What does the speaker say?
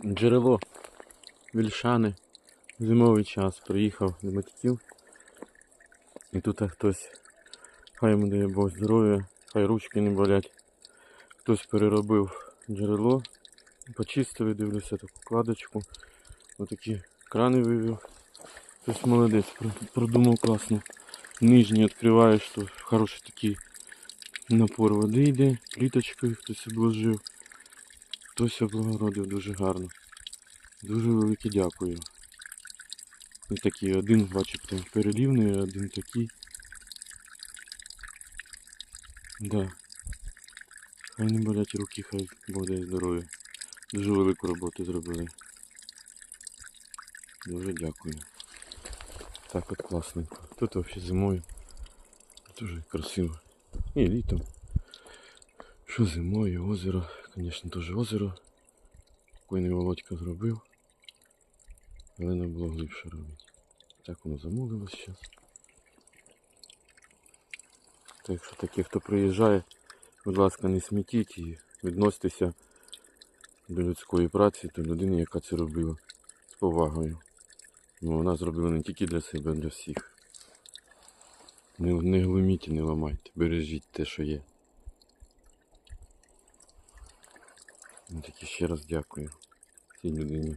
Джерело Вільшани. Зимовий час приїхав до батьків. І тут хтось, хай йому дає Бог здоров'я, хай ручки не болять. Хтось переробив джерело, почистив, і дивлюся таку кладочку. Отакі крани вивів. Хтось молодець, продумав класно. Нижній відкриваєш, то хороший такий напор води йде, пліточкою хтось обложив. Хтось облагородив дуже гарно. Дуже велике дякую. Ось такий один, бачите, перелівний, один такий. Да. Хай не болять руки, хай дає здоров'я. Дуже велику роботу зробили. Дуже дякую. Так от класненько. Тут взагалі зимою. Дуже красиво. І літом. Що зимою, озеро, звісно, теж озеро. Покойний Володька зробив. Але не було глибше робити. Так воно замовилось зараз. Так що такі, хто приїжджає, будь ласка, не смітіть і відносьтеся до людської праці, до людини, яка це робила. З повагою. Ну, вона зробила не тільки для себе, а для всіх. Не, не глуміть і не ламайте, бережіть те, що є. Таки ще раз дякую цій людині.